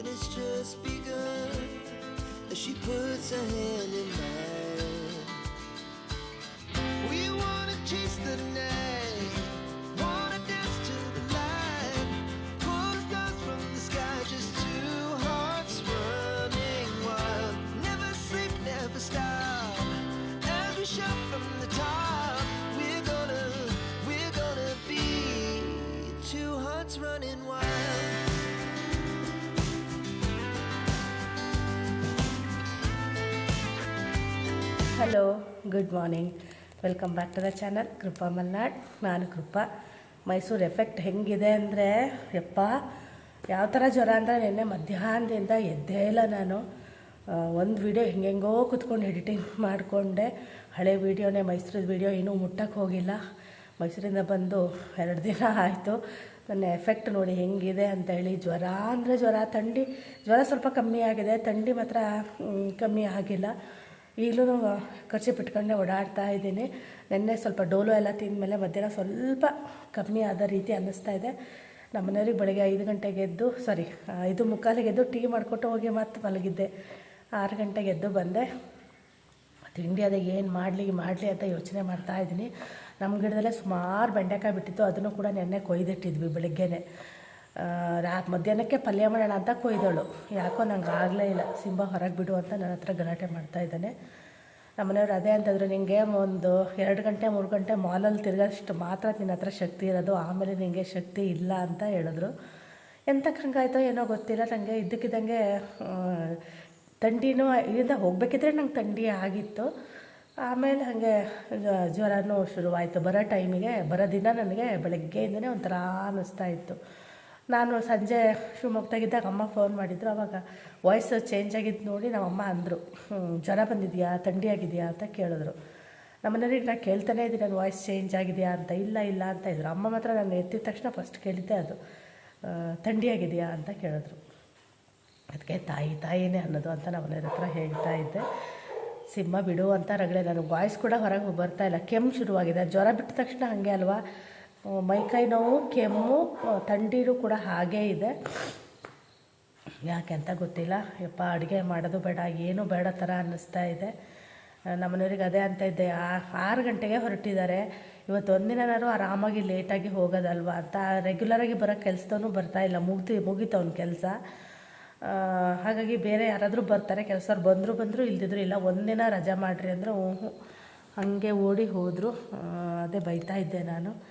and it's just begun as she puts her hand in mine. We wanna chase the night, hello good morning welcome back to the channel Krupa Malnad ನಾನು Krupa Mysuru effect ಹೆಂಗಿದೆ ಅಂದರೆ, ಯಪ್ಪ, ಯಾವ ಥರ ಜ್ವರ ಅಂದರೆ ನಿನ್ನೆ ಮಧ್ಯಾಹ್ನದಿಂದ ಎದ್ದೇ ಇಲ್ಲ ನಾನು. ಒಂದು ವಿಡಿಯೋ ಹೆಂಗೆಂಗೋ ಕುತ್ಕೊಂಡು ಎಡಿಟಿಂಗ್ ಮಾಡಿಕೊಂಡೆ. ಹಳೆ ವೀಡಿಯೋನೇ ಮೈಸೂರಿನ ವೀಡಿಯೋ ಇನ್ನೂ ಮುಟ್ಟಕ್ಕೆ ಹೋಗಿಲ್ಲ. ಮೈಸೂರಿಂದ ಬಂದು ಎರಡು ದಿನ ಆಯಿತು. ನನ್ನ ಎಫೆಕ್ಟ್ ನೋಡಿ ಹೆಂಗಿದೆ ಅಂತೇಳಿ, ಜ್ವರ ಅಂದರೆ ಜ್ವರ, ಥಂಡಿ, ಜ್ವರ ಸ್ವಲ್ಪ ಕಮ್ಮಿ ಆಗಿದೆ. ಥಂಡಿ ಮಾತ್ರ ಕಮ್ಮಿ ಆಗಿಲ್ಲ. ಈಗಲೂ ಖರ್ಚು ಬಿಟ್ಕೊಂಡೆ ಓಡಾಡ್ತಾ ಇದ್ದೀನಿ. ನೆನ್ನೆ ಸ್ವಲ್ಪ ಡೋಲು ಎಲ್ಲ ತಿಂದಮೇಲೆ ಮಧ್ಯಾಹ್ನ ಸ್ವಲ್ಪ ಕಮ್ಮಿ ಆದ ರೀತಿ ಅನ್ನಿಸ್ತಾ ಇದೆ. ನಮ್ಮ ಮನೆಯವ್ರಿಗೆ ಬೆಳಗ್ಗೆ ಐದು ಗಂಟೆಗೆ ಎದ್ದು ಸಾರಿ ಐದು ಮುಕ್ಕಾಲಿಗೆ ಎದ್ದು ಟೀ ಮಾಡಿಕೊಟ್ಟು ಹೋಗಿ ಮತ್ತೆ ಮಲಗಿದ್ದೆ. ಆರು ಗಂಟೆಗೆ ಎದ್ದು ಬಂದೆ. ತಿಂಡಿ ಅದೇ ಏನು ಮಾಡಲಿ ಮಾಡಲಿ ಅಂತ ಯೋಚನೆ ಮಾಡ್ತಾ ಇದ್ದೀನಿ. ನಮ್ಮ ಗಿಡದಲ್ಲೇ ಸುಮಾರು ಬೆಂಡೆಕಾಯಿ ಬಿಟ್ಟಿತ್ತು, ಅದನ್ನು ಕೂಡ ನೆನ್ನೆ ಕೊಯ್ದಿಟ್ಟಿದ್ವಿ ಬೆಳಗ್ಗೆನೆ. ರಾತ್ ಮಧ್ಯಾಹ್ನಕ್ಕೆ ಪಲ್ಯ ಮಾಡೋಣ ಅಂತ ಕೊಯ್ದಳು. ಯಾಕೋ ನಂಗೆ ಆಗಲೇ ಇಲ್ಲ. ಸಿಂಬ ಹೊರಗೆ ಬಿಡು ಅಂತ ನನ್ನ ಹತ್ರ ಗಲಾಟೆ ಮಾಡ್ತಾ ಇದ್ದಾನೆ. ನಮ್ಮನೆಯವ್ರು ಅದೇ ಅಂತಂದರು ನಿಂಗೆ ಒಂದು ಎರಡು ಗಂಟೆ, ಮೂರು ಗಂಟೆ ಮಾಲಲ್ಲಿ ತಿರ್ಗೋಷ್ಟು ಮಾತ್ರ ನಿನ್ನ ಹತ್ರ ಶಕ್ತಿ ಇರೋದು. ಆಮೇಲೆ ನಿನಗೆ ಶಕ್ತಿ ಇಲ್ಲ ಅಂತ ಹೇಳಿದ್ರು. ಎಂಥ ಕಂಗಾಯ್ತೋ ಏನೋ ಗೊತ್ತಿಲ್ಲ. ನನಗೆ ಇದ್ದಕ್ಕಿದ್ದಂಗೆ ತಂಡಿನೂ ಇಲ್ಲಿಂದ ಹೋಗಬೇಕಿದ್ರೆ ನಂಗೆ ಥಂಡಿ ಆಗಿತ್ತು. ಆಮೇಲೆ ಹಾಗೆ ಜ್ವ- ಜ್ವರನೂ ಶುರುವಾಯಿತು. ಬರೋ ಟೈಮಿಗೆ, ಬರೋ ದಿನ ನನಗೆ ಬೆಳಗ್ಗೆಯಿಂದನೇ ಒಂಥರ ಅನ್ನಿಸ್ತಾ ಇತ್ತು. ನಾನು ಸಂಜೆ ಶಿವಮೊಗ್ಗದಾಗಿದ್ದಾಗ ಅಮ್ಮ ಫೋನ್ ಮಾಡಿದ್ರು. ಅವಾಗ ವಾಯ್ಸ್ ಚೇಂಜ್ ಆಗಿದ್ದು ನೋಡಿ ನಮ್ಮಮ್ಮ ಅಂದರು ಜ್ವರ ಬಂದಿದೆಯಾ? ಥಂಡಿ ಆಗಿದೆಯಾ? ಅಂತ ಕೇಳಿದ್ರು. ನಮ್ಮನೆಯವ್ರಿಗೆ ನಾನು ಕೇಳ್ತಾನೆ ಇದ್ದೀನಿ. ನನ್ನ ವಾಯ್ಸ್ ಚೇಂಜ್ ಆಗಿದೆಯಾ ಅಂತ? ಇಲ್ಲ ಇಲ್ಲ, ಅಂತ ಇದ್ರು. ಅಮ್ಮ ಮಾತ್ರ ನಾನು ಎತ್ತಿದ ತಕ್ಷಣ ಫಸ್ಟ್ ಕೇಳಿದ್ದೆ ಅದು. ಥಂಡಿಯಾಗಿದೆಯಾ ಅಂತ ಕೇಳಿದ್ರು. ಅದಕ್ಕೆ, ತಾಯಿ, ತಾಯಿನೇ ಅನ್ನೋದು ಅಂತ ನಮ್ಮ ಮನೆಯವ್ರ ಹತ್ರ ಹೇಳ್ತಾ ಇದ್ದೆ. ಸಿಂಹ ಬಿಡು ಅಂತ ರಗಳೆ. ನನಗೆ ವಾಯ್ಸ್ ಕೂಡ ಹೊರಗೆ ಬರ್ತಾ ಇಲ್ಲ. ಕೆಮ್ಮು ಶುರುವಾಗಿದೆ. ಜ್ವರ ಬಿಟ್ಟ ತಕ್ಷಣ ಹಾಗೆ ಅಲ್ವಾ? ಮೈಕೈ ನೋವು, ಕೆಮ್ಮು ಥಂಡಿರು ಕೂಡ ಹಾಗೇ ಇದೆ. ಯಾಕೆ ಅಂತ ಗೊತ್ತಿಲ್ಲ. ಯಪ್ಪ, ಅಡುಗೆ ಮಾಡೋದು ಬೇಡ, ಏನೂ ಬೇಡ ಥರ ಅನ್ನಿಸ್ತಾ ಇದೆ. ನಮ್ಮನೆಯವ್ರಿಗೆ ಅದೇ ಅಂತ ಇದ್ದೆ. ಆರು ಗಂಟೆಗೆ ಹೊರಟಿದ್ದಾರೆ. ಇವತ್ತು ಒಂದಿನಾರು ಆರಾಮಾಗಿ ಲೇಟಾಗಿ ಹೋಗೋದಲ್ವ ಅಂತ. ರೆಗ್ಯುಲರಾಗಿ ಬರೋ ಕೆಲಸದವನು ಬರ್ತಾ ಇಲ್ಲ. ಮುಗ್ದು, ಮುಗೀತು ಅವ್ನ ಕೆಲಸ. ಹಾಗಾಗಿ ಬೇರೆ ಯಾರಾದರೂ ಬರ್ತಾರೆ ಕೆಲಸವ್ರು ಬಂದರೂ ಬಂದರೂ, ಇಲ್ದಿದ್ರು ಇಲ್ಲ, ಒಂದಿನ ರಜಾ ಮಾಡಿರಿ ಅಂದರೆ ಹ್ಞೂ ಹಾಗೆ ಓಡಿ ಹೋದರು. ಅದೇ ಬೈತಾ ಇದ್ದೆ ನಾನು.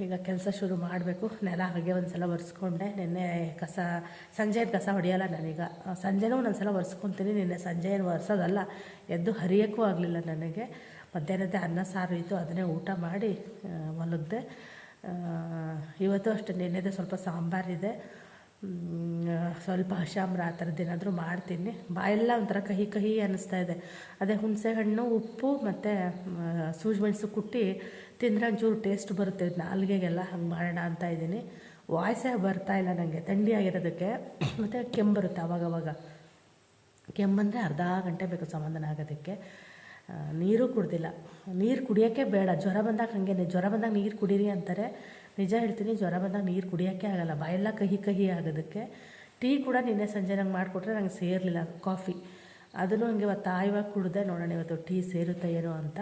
ಈಗ ಕೆಲಸ ಶುರು ಮಾಡಬೇಕು. ನೆಲ ಹಾಗೆ ಒಂದು ಸಲ ಒರೆಸ್ಕೊಂಡೆ. ನಿನ್ನೆ ಕಸ ಸಂಜೆ ಕಸ ಹೊಡೆಯಲ್ಲ ನಾನೀಗ. ಸಂಜೆನೂ ಒಂದೊಂದು ಸಲ ಒರೆಸ್ಕೊತೀನಿ. ನಿನ್ನೆ ಸಂಜೆ ಏನು ಒರೆಸೋದಲ್ಲ. ಎದ್ದು ಹರಿಯೋಕ್ಕೂ ಆಗಲಿಲ್ಲ ನನಗೆ. ಮಧ್ಯಾಹ್ನದ ಅನ್ನ, ಸಾರು ಇತ್ತು. ಅದನ್ನೇ ಊಟ ಮಾಡಿ ಮಲಗ್ದೆ. ಇವತ್ತು ಅಷ್ಟೇ. ನಿನ್ನೆದೇ ಸ್ವಲ್ಪ ಸಾಂಬಾರಿದೆ. ಸ್ವಲ್ಪ ಹಶಾಮ್ರ ಆ ಥರದ್ದು ಏನಾದರೂ ಮಾಡ್ತೀನಿ. ಬಾಯೆಲ್ಲ ಒಂಥರ ಕಹಿ ಕಹಿ ಅನ್ನಿಸ್ತಾ ಇದೆ. ಅದೇ ಹುಣಸೆ ಹಣ್ಣು, ಉಪ್ಪು ಮತ್ತು ಸೂಜಿ ಮೆಣಸು ಕುಟ್ಟಿ ತಿಂದರೆ ಒಂಚೂರು ಟೇಸ್ಟ್ ಬರುತ್ತೆ. ನಾಲ್ಗೆಗೆಲ್ಲ ಹಂಗೆ ಮಾಡೋಣ ಅಂತ ಇದ್ದೀನಿ. ವಾಯ್ಸೇ ಇಲ್ಲ ನನಗೆ ಥಂಡಿ ಆಗಿರೋದಕ್ಕೆ ಮತ್ತು ಕೆಮ್ಮು ಬರುತ್ತೆ ಅವಾಗವಾಗ ಕೆಮ್ಮಂದರೆ ಅರ್ಧ ಗಂಟೆ ಬೇಕು ಸಮಾಧಾನ ಆಗೋದಕ್ಕೆ. ನೀರು ಕುಡ್ದಿಲ್ಲ. ನೀರು ಕುಡಿಯೋಕ್ಕೆ ಬೇಡ. ಜ್ವರ ಬಂದಾಗ ಹಾಗೇನೆ. ಜ್ವರ ಬಂದಾಗ ನೀರು ಕುಡೀರಿ ಅಂತಾರೆ. ನಿಜ ಹೇಳ್ತೀನಿ, ಜ್ವರ ಬಂದಾಗ ನೀರು ಕುಡಿಯೋಕ್ಕೆ ಆಗಲ್ಲ. ಬಾಯೆಲ್ಲ ಕಹಿ ಕಹಿ ಆಗೋದಕ್ಕೆ ಟೀ ಕೂಡ ನಿನ್ನೆ ಸಂಜೆ ನಂಗೆ ಮಾಡಿಕೊಟ್ರೆ ನಂಗೆ ಸೇರಲಿಲ್ಲ ಕಾಫಿ. ಅದನ್ನು ಹಂಗೆ ಇವತ್ತು ಒತ್ತಾಯವಾಗಿ ಕುಡಿದೆ ನೋಡೋಣ ಇವತ್ತು ಟೀ ಸೇರುತ್ತೆ ಏನೋ ಅಂತ.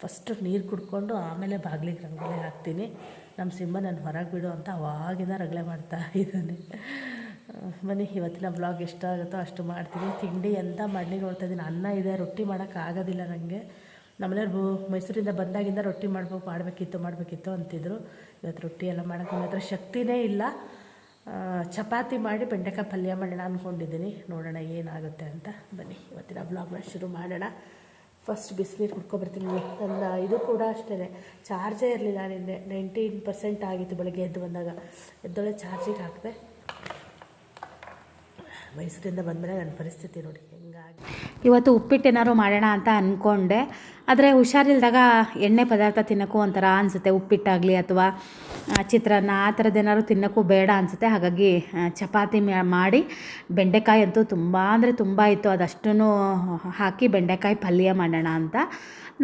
ಫಸ್ಟು ನೀರು ಕುಡ್ಕೊಂಡು ಆಮೇಲೆ ಬಾಗಿಲಿಗೆ ರಂಗೋಲೆ ಹಾಕ್ತೀನಿ. ನಮ್ಮ ಸಿಂಹ ನಾನು ಹೊರಗೆ ಬಿಡು ಅಂತ ಅವಾಗಿಂದ ರಗಳೆ ಮಾಡ್ತಾ ಇದ್ದಾನೆ. ಮನೆ, ಇವತ್ತಿನ ಬ್ಲಾಗ್ ಎಷ್ಟಾಗುತ್ತೋ ಅಷ್ಟು ಮಾಡ್ತೀನಿ. ತಿಂಡಿ ಎಂಥ ಮಾಡಲಿ ನೋಡ್ತಾ ಇದ್ದೀನಿ. ಅನ್ನ ಇದೆ, ರೊಟ್ಟಿ ಮಾಡೋಕ್ಕಾಗೋದಿಲ್ಲ ನನಗೆ ನಮ್ಮನೆಯವ್ರು ಮೈಸೂರಿಂದ ಬಂದಾಗಿಂದ ರೊಟ್ಟಿ ಮಾಡ್ಬೇಕು, ಮಾಡಬೇಕಿತ್ತು ಮಾಡಬೇಕಿತ್ತು ಅಂತಿದ್ರು. ಇವತ್ತು ರೊಟ್ಟಿ ಎಲ್ಲ ಮಾಡೋಕ್ಕೆ ನನ್ನ ಹತ್ರ ಶಕ್ತಿನೇ ಇಲ್ಲ. ಚಪಾತಿ ಮಾಡಿ ಬೆಂಡೆಕಾಯಿ ಪಲ್ಯ ಮಾಡೋಣ ಅಂದ್ಕೊಂಡಿದ್ದೀನಿ ನೋಡೋಣ ಏನಾಗುತ್ತೆ ಅಂತ. ಬನ್ನಿ, ಇವತ್ತಿನ ಬ್ಲಾಗ್ನ ಶುರು ಮಾಡೋಣ. ಫಸ್ಟ್ ಬಿಸಿನೀರು ಕುಡ್ಕೊಬರ್ತೀನಿ. ನನ್ನ ಇದು ಕೂಡ ಅಷ್ಟೇ ಚಾರ್ಜೇ ಇರಲಿಲ್ಲ ನಿನ್ನೆ. ನೈಂಟೀನ್ ಪರ್ಸೆಂಟ್ ಆಗಿತ್ತು ಬೆಳಗ್ಗೆ ಎದ್ದು ಬಂದಾಗ. ಎದ್ದೊಳೆ ಚಾರ್ಜಿಗೆ ಹಾಕಿದೆ. ಮೈಸೂರಿಂದ ಬಂದಮೇಲೆ ನನ್ನ ಪರಿಸ್ಥಿತಿ ನೋಡಿ ಹೆಂಗಾಗಿ ಇವತ್ತು ಉಪ್ಪಿಟ್ಟು ಏನಾದ್ರು ಮಾಡೋಣ ಅಂತ ಅಂದ್ಕೊಂಡೆ ಆದರೆ ಹುಷಾರಿಲ್ದಾಗ ಎಣ್ಣೆ ಪದಾರ್ಥ ತಿನ್ನೋಕ್ಕೂ ಒಂಥರ ಅನಿಸುತ್ತೆ, ಉಪ್ಪಿಟ್ಟಾಗಲಿ ಅಥವಾ ಚಿತ್ರಾನ್ನ ಆ ಥರದ್ದು ಏನಾದ್ರು ತಿನ್ನೋಕ್ಕೂ ಬೇಡ ಅನಿಸುತ್ತೆ. ಹಾಗಾಗಿ ಚಪಾತಿ ಮಾಡಿ ಬೆಂಡೆಕಾಯಿ ಅಂತೂ ತುಂಬ ಅಂದರೆ ತುಂಬ ಇತ್ತು. ಅದಷ್ಟೂ ಹಾಕಿ ಬೆಂಡೆಕಾಯಿ ಪಲ್ಯ ಮಾಡೋಣ ಅಂತ.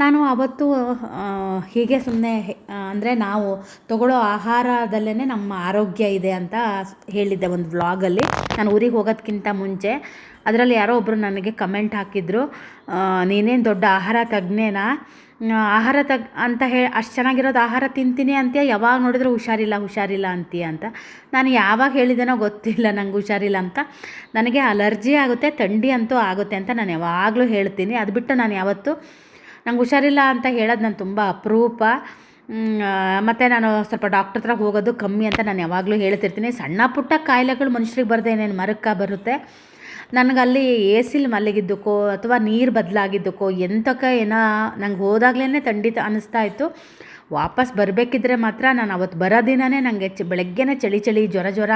ನಾನು ಅವತ್ತು ಹೀಗೆ ಸುಮ್ಮನೆ ಅಂದರೆ ನಾವು ತಗೊಳ್ಳೋ ಆಹಾರದಲ್ಲೇ ನಮ್ಮ ಆರೋಗ್ಯ ಇದೆ ಅಂತ ಹೇಳಿದ್ದೆ ಒಂದು ವ್ಲಾಗಲ್ಲಿ ನಾನು ಊರಿಗೆ ಹೋಗೋದಕ್ಕಿಂತ ಮುಂಚೆ. ಅದರಲ್ಲಿ ಯಾರೋ ಒಬ್ಬರು ನನಗೆ ಕಮೆಂಟ್ ಹಾಕಿದ್ರು ನೀನೇನು ದೊಡ್ಡ ಆಹಾರ ತಜ್ಞೇನಾ? ಆಹಾರ ತಗ್ ಅಂತ ಹೇಳಿ ಅಷ್ಟು ಚೆನ್ನಾಗಿರೋದು ಆಹಾರ ತಿಂತೀನಿ ಅಂತೀಯ? ಯಾವಾಗ ನೋಡಿದ್ರು ಹುಷಾರಿಲ್ಲ ಹುಷಾರಿಲ್ಲ ಅಂತೀಯ ಅಂತ. ನಾನು ಯಾವಾಗ ಹೇಳಿದ್ದೇನೋ ಗೊತ್ತಿಲ್ಲ, ನಂಗೆ ಹುಷಾರಿಲ್ಲ ಅಂತ. ನನಗೆ ಅಲರ್ಜಿ ಆಗುತ್ತೆ, ಥಂಡಿ ಅಂತೂ ಆಗುತ್ತೆ ಅಂತ ನಾನು ಯಾವಾಗಲೂ ಹೇಳ್ತೀನಿ. ಅದು ಬಿಟ್ಟು ನಾನು ಯಾವತ್ತೂ ನಂಗೆ ಹುಷಾರಿಲ್ಲ ಅಂತ ಹೇಳೋದು ನಾನು ತುಂಬ ಅಪರೂಪ. ಮತ್ತು ನಾನು ಸ್ವಲ್ಪ ಡಾಕ್ಟ್ರ್ ಹತ್ರ ಹೋಗೋದು ಕಮ್ಮಿ ಅಂತ ನಾನು ಯಾವಾಗಲೂ ಹೇಳ್ತಿರ್ತೀನಿ. ಸಣ್ಣ ಪುಟ್ಟ ಕಾಯಿಲೆಗಳು ಮನುಷ್ಯರಿಗೆ ಬರದೆ ಏನೇನು ಮರಕ್ಕೆ ಬರುತ್ತೆ. ನನಗಲ್ಲಿ ಎ ಸಿಲಿ ಮಲಗಿದ್ದಕ್ಕೋ ಅಥವಾ ನೀರು ಬದಲಾಗಿದ್ದಕ್ಕೋ ಎಂತಕ್ಕೆ ಏನೋ ನಂಗೆ ಹೋದಾಗಲೇ ಥಂಡಿತ ಅನ್ನಿಸ್ತಾ ಇತ್ತು. ವಾಪಸ್ ಬರಬೇಕಿದ್ರೆ ಮಾತ್ರ ನಾನು ಅವತ್ತು ಬರೋ ದಿನವೇ ನನಗೆ ಚ ಬೆಳಗ್ಗೆನೇ ಚಳಿ ಚಳಿ ಜ್ವರ ಜ್ವರ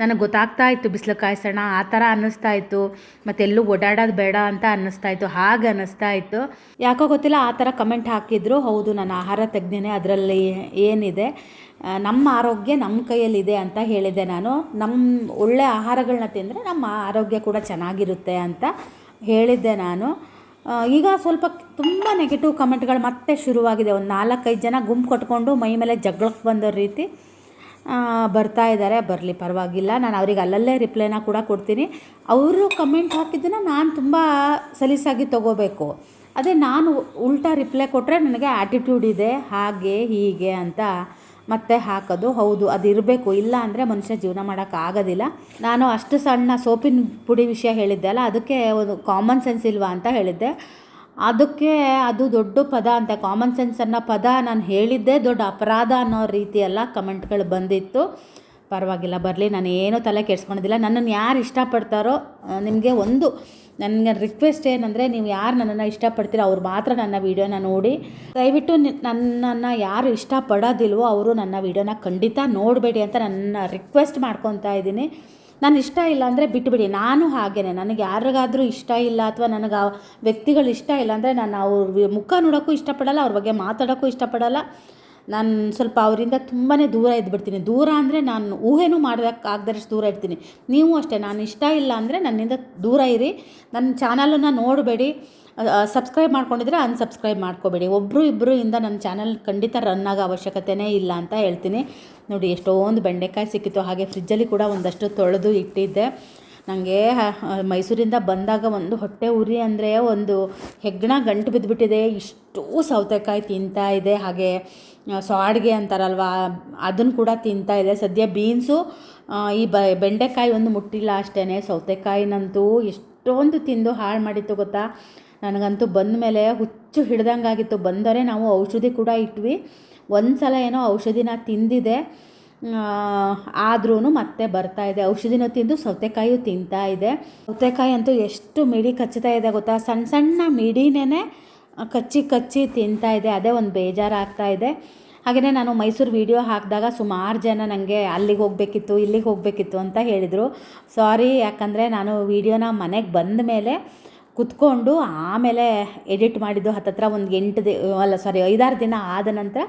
ನನಗೆ ಗೊತ್ತಾಗ್ತಾ ಇತ್ತು ಬಿಸಿಲು ಕಾಯಿಸೋಣ ಆ ಥರ ಅನ್ನಿಸ್ತಾ ಇತ್ತು. ಮತ್ತೆಲ್ಲೂ ಓಡಾಡೋದು ಬೇಡ ಅಂತ ಅನ್ನಿಸ್ತಾ ಇತ್ತು, ಹಾಗೆ ಅನ್ನಿಸ್ತಾ ಇತ್ತು. ಯಾಕೋ ಗೊತ್ತಿಲ್ಲ, ಆ ಥರ ಕಮೆಂಟ್ ಹಾಕಿದ್ರು. ಹೌದು ನಾನು ಆಹಾರ ತೆಗ್ದೇನೆ ಅದರಲ್ಲಿ ಏನಿದೆ. ನಮ್ಮ ಆರೋಗ್ಯ ನಮ್ಮ ಕೈಯಲ್ಲಿದೆ ಅಂತ ಹೇಳಿದೆ ನಾನು. ನಮ್ಮ ಒಳ್ಳೆ ಆಹಾರಗಳನ್ನ ತಿಂದರೆ ನಮ್ಮ ಆರೋಗ್ಯ ಕೂಡ ಚೆನ್ನಾಗಿರುತ್ತೆ ಅಂತ ಹೇಳಿದ್ದೆ ನಾನು. ಈಗ ಸ್ವಲ್ಪ ತುಂಬ ನೆಗೆಟಿವ್ ಕಮೆಂಟ್ಗಳು ಮತ್ತೆ ಶುರುವಾಗಿದೆ. ಒಂದು ನಾಲ್ಕೈದು ಜನ ಗುಂಪು ಕಟ್ಕೊಂಡು ಮೈ ಮೇಲೆ ಜಗಳಕ್ಕೆ ಬಂದೋ ರೀತಿ. ಬರ್ತಾ ಇದ್ದಾರೆ ಬರಲಿ, ಪರವಾಗಿಲ್ಲ. ನಾನು ಅವ್ರಿಗೆ ಅಲ್ಲಲ್ಲೇ ರಿಪ್ಲೈನ ಕೂಡ ಕೊಡ್ತೀನಿ. ಅವರು ಕಮೆಂಟ್ ಹಾಕಿದ್ದನ್ನು ನಾನು ತುಂಬ ಸಲೀಸಾಗಿ ತೊಗೋಬೇಕು. ಅದೇ ನಾನು ಉಲ್ಟಾ ರಿಪ್ಲೈ ಕೊಟ್ಟರೆ ನನಗೆ ಆ್ಯಟಿಟ್ಯೂಡ್ ಇದೆ. ಹಾಗೆ, ಹೀಗೆ ಅಂತ ಮತ್ತೆ ಹಾಕೋದು. ಹೌದು, ಅದು ಇರಬೇಕು. ಇಲ್ಲ ಅಂದರೆ ಮನುಷ್ಯ ಜೀವನ ಮಾಡೋಕ್ಕಾಗೋದಿಲ್ಲ ನಾನು ಅಷ್ಟು ಸಣ್ಣ ಸೋಪಿನ ಪುಡಿ ವಿಷಯ ಹೇಳಿದ್ದೆ ಅಲ್ಲ, ಅದಕ್ಕೆ ಒಂದು ಕಾಮನ್ ಸೆನ್ಸ್ ಇಲ್ವಾ ಅಂತ ಹೇಳಿದ್ದೆ. ಅದಕ್ಕೆ ಅದು ದೊಡ್ಡ ಪದ ಅಂತ ಕಾಮನ್ ಸೆನ್ಸ್ ಅನ್ನೋ ಪದ ನಾನು ಹೇಳಿದ್ದೆ ದೊಡ್ಡ ಅಪರಾಧ ಅನ್ನೋ ರೀತಿಯೆಲ್ಲ ಕಮೆಂಟ್ಗಳು ಬಂದಿತ್ತು. ಪರವಾಗಿಲ್ಲ, ಬರಲಿ, ನಾನು ಏನೂ ತಲೆ ಕೆಡ್ಸ್ಕೊಳೋದಿಲ್ಲ ನನ್ನನ್ನು ಯಾರು ಇಷ್ಟಪಡ್ತಾರೋ ನಿಮಗೆ ಒಂದು, ನನಗೆ ರಿಕ್ವೆಸ್ಟ್ ಏನಂದರೆ ನೀವು ಯಾರು ನನ್ನನ್ನು ಇಷ್ಟಪಡ್ತೀರೋ ಅವ್ರು ಮಾತ್ರ ನನ್ನ ವೀಡಿಯೋನ ನೋಡಿ. ದಯವಿಟ್ಟು ನನ್ನನ್ನು ಯಾರು ಇಷ್ಟಪಡೋದಿಲ್ವೋ ಅವರು ನನ್ನ ವೀಡಿಯೋನ ಖಂಡಿತ ನೋಡಬೇಡಿ ಅಂತ ನನ್ನ ರಿಕ್ವೆಸ್ಟ್ ಮಾಡ್ಕೊತಾ ಇದ್ದೀನಿ. ನಾನು ಇಷ್ಟ ಇಲ್ಲ ಅಂದರೆ ಬಿಟ್ಟುಬಿಡಿ ನಾನು ಹಾಗೇನೆ. ನನಗೆ ಯಾರಿಗಾದರೂ ಇಷ್ಟ ಇಲ್ಲ ಅಥವಾ ನನಗೆ ಆ ವ್ಯಕ್ತಿಗಳು ಇಷ್ಟ ಇಲ್ಲ ಅಂದರೆ ನಾನು ಅವ್ರ ಮುಖ ನೋಡೋಕ್ಕೂ ಇಷ್ಟಪಡಲ್ಲ, ಅವ್ರ ಬಗ್ಗೆ ಮಾತಾಡೋಕ್ಕೂ ಇಷ್ಟಪಡಲ್ಲ. ನಾನು ಸ್ವಲ್ಪ ಅವರಿಂದ ತುಂಬಾ ದೂರ ಇದ್ಬಿಡ್ತೀನಿ. ದೂರ ಅಂದರೆ ನಾನು ಊಹೆನೂ ಮಾಡೋದಕ್ಕಾಗ್ದಷ್ಟು ದೂರ ಇರ್ತೀನಿ. ನೀವು ಅಷ್ಟೇ. ನಾನು ಇಷ್ಟ ಇಲ್ಲ ಅಂದರೆ ನನ್ನಿಂದ ದೂರ ಇರಿ. ನನ್ನ ಚಾನಲನ್ನು ನೋಡಬೇಡಿ. ಸಬ್ಸ್ಕ್ರೈಬ್ ಮಾಡ್ಕೊಂಡಿದ್ರೆ ಅನ್ಸಬ್ಸ್ಕ್ರೈಬ್ ಮಾಡ್ಕೋಬೇಡಿ. ಒಬ್ಬರು ಇಬ್ಬರು ಇಂದ ನನ್ನ ಚಾನಲ್ ಖಂಡಿತ ರನ್ ಆಗೋ ಅವಶ್ಯಕತೆನೇ ಇಲ್ಲ ಅಂತ ಹೇಳ್ತೀನಿ. ನೋಡಿ ಎಷ್ಟೊಂದು ಬೆಂಡೆಕಾಯಿ ಸಿಕ್ಕಿತ್ತು. ಹಾಗೆ ಫ್ರಿಜ್ಜಲ್ಲಿ ಕೂಡ ಒಂದಷ್ಟು ತೊಳೆದು ಇಟ್ಟಿದ್ದೆ. ನನಗೆ ಮೈಸೂರಿಂದ ಬಂದಾಗ ಒಂದು ಹೊಟ್ಟೆ ಉರಿ ಅಂದರೆ ಒಂದು ಹೆಗ್ಗಣ ಗಂಟು ಬಿದ್ದುಬಿಟ್ಟಿದೆ ಇಷ್ಟು ಸೌತೆಕಾಯಿ ತಿಂತಾ ಇದೆ. ಹಾಗೆ ಸಾಡ್ಗೆ ಅಂತಾರಲ್ವ, ಅದನ್ನು ಕೂಡ ತಿಂತಾ ಇದೆ. ಸದ್ಯ ಬೀನ್ಸು ಈ ಬ, ಬೆಂಡೆಕಾಯಿ ಒಂದು ಮುಟ್ಟಿಲ್ಲ ಅಷ್ಟೇ ಸೌತೆಕಾಯಿನಂತೂ ಎಷ್ಟೊಂದು ತಿಂದು ಹಾಳು ಮಾಡಿತ್ತು ಗೊತ್ತಾ? ನನಗಂತೂ ಬಂದ ಮೇಲೆ ಹುಚ್ಚು ಹಿಡ್ದಂಗಾಗಿತ್ತು. ಬಂದರೆ ನಾವು ಔಷಧಿ ಕೂಡ ಇಟ್ವಿ. ಒಂದು ಸಲ ಏನೋ ಔಷಧಿನ ತಿಂದಿದೆ ಆದ್ರೂ ಮತ್ತೆ ಬರ್ತಾ ಇದೆ. ಔಷಧಿನೂ ತಿಂದು ಸೌತೆಕಾಯಿಯೂ ತಿಂತಾ ಇದೆ. ಸೌತೆಕಾಯಿ ಅಂತೂ ಎಷ್ಟು ಮಿಡಿ ಕಚ್ಚುತ್ತಾ ಇದೆ ಗೊತ್ತಾ? ಸಣ್ಣ ಸಣ್ಣ ಮಿಡಿನೇ ಕಚ್ಚಿ ಕಚ್ಚಿ ತಿಂತಾ ಇದೆ. ಅದೇ ಒಂದು ಬೇಜಾರಾಗ್ತಾ ಇದೆ. ಹಾಗೆಯೇ ನಾನು ಮೈಸೂರು ವೀಡಿಯೋ ಹಾಕಿದಾಗ ಸುಮಾರು ಜನ ನನಗೆ ಅಲ್ಲಿಗೆ ಹೋಗಬೇಕಿತ್ತು, ಇಲ್ಲಿಗೆ ಹೋಗಬೇಕಿತ್ತು ಅಂತ ಹೇಳಿದರು. ಸಾರಿ, ಯಾಕಂದರೆ ನಾನು ವೀಡಿಯೋನ ಮನೆಗೆ ಬಂದ ಮೇಲೆ ಕುತ್ಕೊಂಡು ಆಮೇಲೆ ಎಡಿಟ್ ಮಾಡಿದ್ದು ಹತ್ತತ್ರ ಒಂದು ಎಂಟು ದಿ ಅಲ್ಲ ಸಾರಿ ಐದಾರು ದಿನ ಆದ ನಂತರ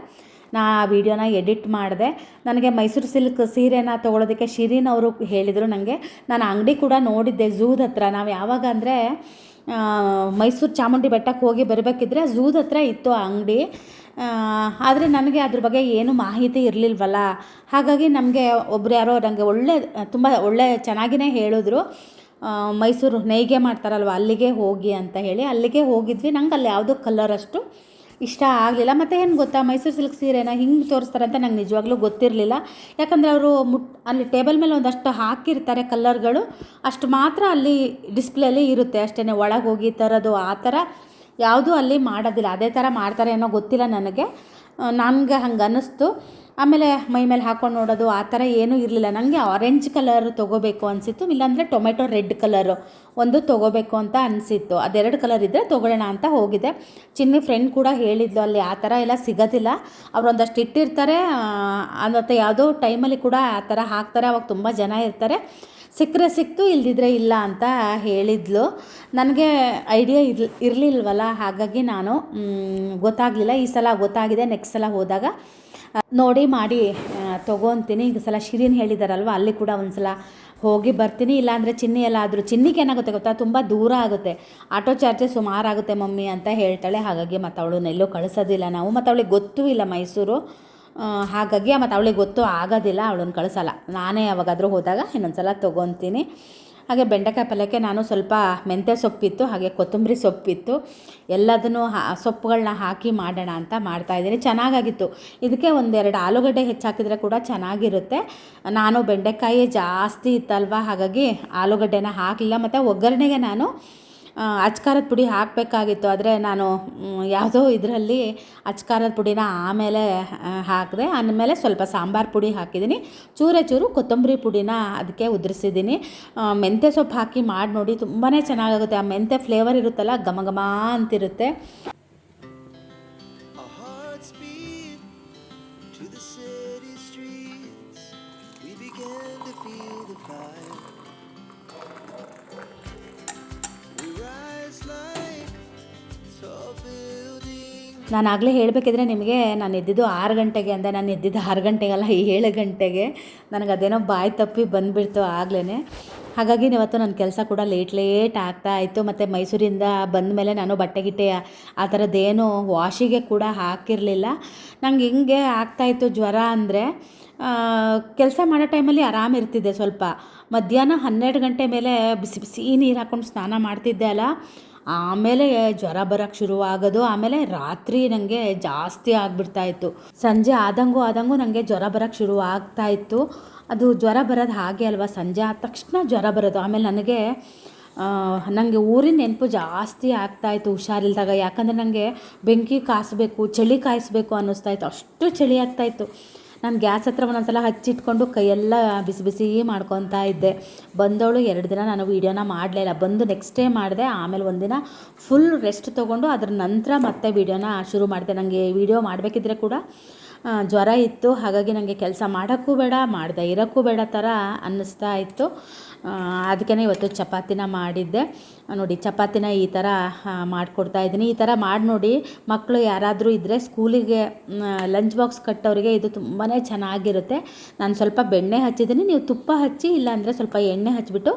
ನಾ ಆ ವಿಡಿಯೋನ ಎಡಿಟ್ ಮಾಡಿದೆ. ನನಗೆ ಮೈಸೂರು ಸಿಲ್ಕ್ ಸೀರೆನ ತೊಗೊಳೋದಕ್ಕೆ ಶಿರೀನ್ ಅವರು ಹೇಳಿದರು ನನಗೆ ನಾನು ಅಂಗಡಿ ಕೂಡ ನೋಡಿದ್ದೆ ಝೂದ ಹತ್ರ. ನಾವು ಯಾವಾಗ ಅಂದರೆ ಮೈಸೂರು ಚಾಮುಂಡಿ ಬೆಟ್ಟಕ್ಕೆ ಹೋಗಿ ಬರಬೇಕಿದ್ರೆ ಝೂದ ಹತ್ರ ಇತ್ತು ಆ ಅಂಗಡಿ. ಆದರೆ ನನಗೆ ಅದ್ರ ಬಗ್ಗೆ ಏನು ಮಾಹಿತಿ ಇರಲಿಲ್ವಲ್ಲ. ಹಾಗಾಗಿ ನಮಗೆ ಒಬ್ರು ಯಾರೋ ನನಗೆ ಒಳ್ಳೆ, ತುಂಬ ಒಳ್ಳೆ ಚೆನ್ನಾಗಿಯೇ ಹೇಳಿದ್ರು. ಮೈಸೂರು ನೈಗೆ ಮಾಡ್ತಾರಲ್ವ, ಅಲ್ಲಿಗೆ ಹೋಗಿ ಅಂತ ಹೇಳಿ, ಅಲ್ಲಿಗೆ ಹೋಗಿದ್ವಿ. ನಂಗೆ ಅಲ್ಲಿ ಯಾವುದೋ ಕಲರ್ ಅಷ್ಟು ಇಷ್ಟ ಆಗಲಿಲ್ಲ. ಮತ್ತು ಏನು ಗೊತ್ತಾ, ಮೈಸೂರು ಸಿಲ್ಕ್ ಸೀರೆನ ಹಿಂಗೆ ತೋರಿಸ್ತಾರೆ ಅಂತ ನಂಗೆ ನಿಜವಾಗ್ಲೂ ಗೊತ್ತಿರಲಿಲ್ಲ. ಯಾಕಂದರೆ ಅವರು ಮುಟ್, ಅಲ್ಲಿ ಟೇಬಲ್ ಮೇಲೆ ಒಂದಷ್ಟು ಹಾಕಿರ್ತಾರೆ ಕಲ್ಲರ್ಗಳು ಅಷ್ಟು ಮಾತ್ರ ಅಲ್ಲಿ ಡಿಸ್ಪ್ಲೇಲಿ ಇರುತ್ತೆ ಅಷ್ಟೇ ಒಳಗೆ ಹೋಗಿ ತರೋದು ಆ ಥರ ಯಾವುದೂ ಅಲ್ಲಿ ಮಾಡೋದಿಲ್ಲ. ಅದೇ ಥರ ಮಾಡ್ತಾರೆ ಏನೋ ಗೊತ್ತಿಲ್ಲ ನನಗೆ. ನನಗೆ ಹಂಗೆ ಅನ್ನಿಸ್ತು. ಆಮೇಲೆ ಮೈ ಮೇಲೆ ಹಾಕೊಂಡು ನೋಡೋದು, ಆ ಥರ ಏನೂ ಇರಲಿಲ್ಲ. ನನಗೆ ಆರೆಂಜ್ ಕಲರ್ ತೊಗೋಬೇಕು ಅನಿಸಿತ್ತು. ಇಲ್ಲಾಂದರೆ ಟೊಮೆಟೊ ರೆಡ್ ಕಲರು ಒಂದು ತೊಗೋಬೇಕು ಅಂತ ಅನಿಸಿತ್ತು. ಅದೆರಡು ಕಲರ್ ಇದ್ದರೆ ತೊಗೊಳ್ಳೋಣ ಅಂತ ಹೋಗಿದ್ದೆ ಚಿನ್ನಿ ಫ್ರೆಂಡ್ ಕೂಡ ಹೇಳಿದ್ಲು ಅಲ್ಲಿ, ಆ ಥರ ಎಲ್ಲ ಸಿಗೋದಿಲ್ಲ. ಅವ್ರು ಒಂದಷ್ಟು ಇಟ್ಟಿರ್ತಾರೆ. ಮತ್ತು ಯಾವುದೋ ಟೈಮಲ್ಲಿ ಕೂಡ ಆ ಥರ ಹಾಕ್ತಾರೆ. ಅವಾಗ ತುಂಬ ಜನ ಇರ್ತಾರೆ. ಸಿಕ್ಕರೆ ಸಿಕ್ತು, ಇಲ್ದಿದ್ರೆ ಇಲ್ಲ ಅಂತ ಹೇಳಿದ್ಲು. ನನಗೆ ಐಡಿಯಾ ಇರ್ ಇರಲಿಲ್ವಲ್ಲ, ಹಾಗಾಗಿ ನಾನು ಗೊತ್ತಾಗಲಿಲ್ಲ. ಈ ಸಲ ಗೊತ್ತಾಗಿದೆ ನೆಕ್ಸ್ಟ್ ಸಲ ಹೋದಾಗ ನೋಡಿ ಮಾಡಿ ತೊಗೊತೀನಿ. ಈಗ ಸಲ ಶಿರಿನ್ ಹೇಳಿದಾರಲ್ವ, ಅಲ್ಲಿ ಕೂಡ ಒಂದು ಸಲ ಹೋಗಿ ಬರ್ತೀನಿ. ಇಲ್ಲಾಂದರೆ ಚಿನ್ನಿ ಎಲ್ಲ ಆದರೂ, ಚಿನ್ನಿಗೆ ಏನಾಗುತ್ತೆ ಗೊತ್ತಾ? ತುಂಬ ದೂರ ಆಗುತ್ತೆ. ಆಟೋ ಚಾರ್ಜಸ್ ಸುಮಾರಾಗುತ್ತೆ ಮಮ್ಮಿ ಅಂತ ಹೇಳ್ತಾಳೆ. ಹಾಗಾಗಿ ಮತ್ತು ಅವಳನ್ನ ಎಲ್ಲೂ ಕಳಿಸೋದಿಲ್ಲ ನಾವು. ಮತ್ತು ಅವಳಿಗೆ ಗೊತ್ತೂ ಇಲ್ಲ ಮೈಸೂರು. ಹಾಗಾಗಿ ಮತ್ತು ಅವಳಿಗೆ ಗೊತ್ತು ಆಗೋದಿಲ್ಲ, ಅವಳನ್ನು ಕಳಿಸಲ್ಲ. ನಾನೇ ಯಾವಾಗಾದರೂ ಹೋದಾಗ ಇನ್ನೊಂದು ಸಲ ತೊಗೊತೀನಿ. ಹಾಗೆ ಬೆಂಡೆಕಾಯಿ ಪಲ್ಯಕ್ಕೆ ನಾನು ಸ್ವಲ್ಪ ಮೆಂತ್ಯ ಸೊಪ್ಪಿತ್ತು, ಹಾಗೆ ಕೊತ್ತಂಬರಿ ಸೊಪ್ಪಿತ್ತು. ಎಲ್ಲದನ್ನು ಸೊಪ್ಪುಗಳನ್ನ ಹಾಕಿ ಮಾಡೋಣ ಅಂತ ಮಾಡ್ತಾಯಿದ್ದೀನಿ ಚೆನ್ನಾಗಾಗಿತ್ತು. ಇದಕ್ಕೆ ಒಂದೆರಡು ಆಲೂಗಡ್ಡೆ ಹೆಚ್ಚಾಕಿದ್ರೆ ಕೂಡ ಚೆನ್ನಾಗಿರುತ್ತೆ. ನಾನು ಬೆಂಡೆಕಾಯಿ ಜಾಸ್ತಿ ಇತ್ತಲ್ವ? ಹಾಗಾಗಿ ಆಲೂಗಡ್ಡೆನ ಹಾಕಲಿಲ್ಲ. ಮತ್ತು ಒಗ್ಗರಣೆಗೆ ನಾನು ಅಚ್ಕಾರದ ಪುಡಿ ಹಾಕಬೇಕಾಗಿತ್ತು. ಆದರೆ ನಾನು ಯಾವುದೋ ಇದರಲ್ಲಿ ಅಚ್ಕಾರದ ಪುಡಿನ ಆಮೇಲೆ ಹಾಕಿದೆ ಅಂದಮೇಲೆ ಸ್ವಲ್ಪ ಸಾಂಬಾರು ಪುಡಿ ಹಾಕಿದ್ದೀನಿ. ಚೂರೇ ಚೂರು ಕೊತ್ತಂಬರಿ ಪುಡಿನ ಅದಕ್ಕೆ ಉದುರಿಸಿದ್ದೀನಿ. ಮೆಂತ್ಯ ಸೊಪ್ಪು ಹಾಕಿ ಮಾಡಿ ನೋಡಿ ತುಂಬಾ ಚೆನ್ನಾಗಾಗುತ್ತೆ. ಆ ಮೆಂತ್ಯ ಫ್ಲೇವರ್ ಇರುತ್ತಲ್ಲ, ಘಮ ಘಮ ಅಂತಿರುತ್ತೆ. ನಾನು ಆಗಲೇ ಹೇಳಬೇಕಿದ್ರೆ ನಿಮಗೆ ನಾನು ಎದ್ದಿದ್ದು ಆರು ಗಂಟೆಗೆ ಅಂದೆ. ನಾನು ಎದ್ದಿದ್ದು ಆರು ಗಂಟೆಗಲ್ಲ ಏಳು ಗಂಟೆಗೆ. ನನಗೆ ಅದೇನೋ ಬಾಯಿ ತಪ್ಪಿ ಬಂದುಬಿಡ್ತು ಆಗ್ಲೇ ಹಾಗಾಗಿ ಇವತ್ತು ನನ್ನ ಕೆಲಸ ಕೂಡ ಲೇಟ್ ಲೇಟ್ ಆಗ್ತಾ ಇತ್ತು. ಮತ್ತು ಮೈಸೂರಿಂದ ಬಂದ ಮೇಲೆ ನಾನು ಬಟ್ಟೆ ಗಿಟ್ಟೆ ಆ ಥರದ್ದೇನು ವಾಶಿಗೆ ಕೂಡ ಹಾಕಿರಲಿಲ್ಲ. ನಂಗೆ ಹಿಂಗೆ ಆಗ್ತಾಯಿತ್ತು ಜ್ವರ ಅಂದರೆ ಕೆಲಸ ಮಾಡೋ ಟೈಮಲ್ಲಿ ಆರಾಮ್ ಇರ್ತಿದ್ದೆ ಸ್ವಲ್ಪ. ಮಧ್ಯಾಹ್ನ ಹನ್ನೆರಡು ಗಂಟೆ ಮೇಲೆ ಬಿಸಿ ಬಿಸಿ ನೀರು ಹಾಕ್ಕೊಂಡು ಸ್ನಾನ ಮಾಡ್ತಿದ್ದೆ ಅಲ್ಲ. ಆಮೇಲೆ ಜ್ವರ ಬರೋಕ್ಕೆ ಶುರುವಾಗೋದು, ಆಮೇಲೆ ರಾತ್ರಿ ನನಗೆ ಜಾಸ್ತಿ ಆಗಿಬಿಡ್ತಾ ಇತ್ತು. ಸಂಜೆ ಆದಂಗೂ ಆದಂಗೂ ನನಗೆ ಜ್ವರ ಬರೋಕ್ಕೆ ಶುರು ಆಗ್ತಾ ಇತ್ತು. ಅದು ಜ್ವರ ಬರೋದು ಹಾಗೆ ಅಲ್ವಾ, ಸಂಜೆ ಆದ ತಕ್ಷಣ ಜ್ವರ ಬರೋದು. ಆಮೇಲೆ ನನಗೆ ನನಗೆ ಊರಿನ ನೆನಪು ಜಾಸ್ತಿ ಆಗ್ತಾಯಿತ್ತು ಹುಷಾರಿಲ್ದಾಗ. ಯಾಕಂದರೆ ನನಗೆ ಬೆಂಕಿ ಕಾಯಿಸ್ಬೇಕು, ಚಳಿ ಕಾಯಿಸ್ಬೇಕು ಅನ್ನಿಸ್ತಾ ಇತ್ತು. ಅಷ್ಟು ಚಳಿ ಆಗ್ತಾಯಿತ್ತು ನಾನು ಗ್ಯಾಸ್ ಹತ್ರ ಒಂದೊಂದ್ಸಲ ಹಚ್ಚಿಟ್ಕೊಂಡು ಕೈಯೆಲ್ಲ ಬಿಸಿ ಬಿಸಿ ಮಾಡ್ಕೊತಾ ಇದ್ದೆ. ಬಂದವಳು ಎರಡು ದಿನ ನಾನು ವೀಡಿಯೋನ ಮಾಡಲಿಲ್ಲ ಬಂದು ನೆಕ್ಸ್ಟ್ ಡೇ ಮಾಡಿದೆ. ಆಮೇಲೆ ಒಂದಿನ ಫುಲ್ ರೆಸ್ಟ್ ತೊಗೊಂಡು ಅದ್ರ ನಂತರ ಮತ್ತೆ ವೀಡಿಯೋನ ಶುರು ಮಾಡಿದೆ. ನನಗೆ ವೀಡಿಯೋ ಮಾಡಬೇಕಿದ್ರೆ ಕೂಡ ಜ್ವರ ಇತ್ತು. ಹಾಗಾಗಿ ನನಗೆ ಕೆಲಸ ಮಾಡೋಕ್ಕೂ ಬೇಡ, ಮಾಡದೆ ಇರೋಕ್ಕೂ ಬೇಡ ಥರ ಅನ್ನಿಸ್ತಾ ಇತ್ತು. ಅದಕ್ಕೆ ಇವತ್ತು ಚಪಾತಿನ ಮಾಡಿದ್ದೆ. ನೋಡಿ, ಚಪಾತಿನ ಈ ಥರ ಮಾಡಿಕೊಡ್ತಾ ಇದ್ದೀನಿ. ಈ ಥರ ಮಾಡಿ ನೋಡಿ ಮಕ್ಕಳು ಯಾರಾದರೂ ಇದ್ದರೆ ಸ್ಕೂಲಿಗೆ ಲಂಚ್ ಬಾಕ್ಸ್ ಕಟ್ಟೋರಿಗೆ ಇದು ತುಂಬಾ ಚೆನ್ನಾಗಿರುತ್ತೆ. ನಾನು ಸ್ವಲ್ಪ ಬೆಣ್ಣೆ ಹಚ್ಚಿದ್ದೀನಿ. ನೀವು ತುಪ್ಪ ಹಚ್ಚಿ, ಇಲ್ಲಾಂದರೆ ಸ್ವಲ್ಪ ಎಣ್ಣೆ ಹಚ್ಚಿಬಿಟ್ಟು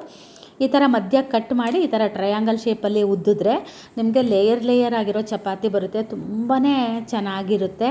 ಈ ಥರ ಮಧ್ಯ ಕಟ್ ಮಾಡಿ, ಈ ಥರ ಟ್ರಯಾಂಗಲ್ ಶೇಪಲ್ಲಿ ಉದ್ದಿದ್ರೆ ನಿಮಗೆ ಲೇಯರ್ ಲೇಯರ್ ಆಗಿರೋ ಚಪಾತಿ ಬರುತ್ತೆ. ತುಂಬಾ ಚೆನ್ನಾಗಿರುತ್ತೆ.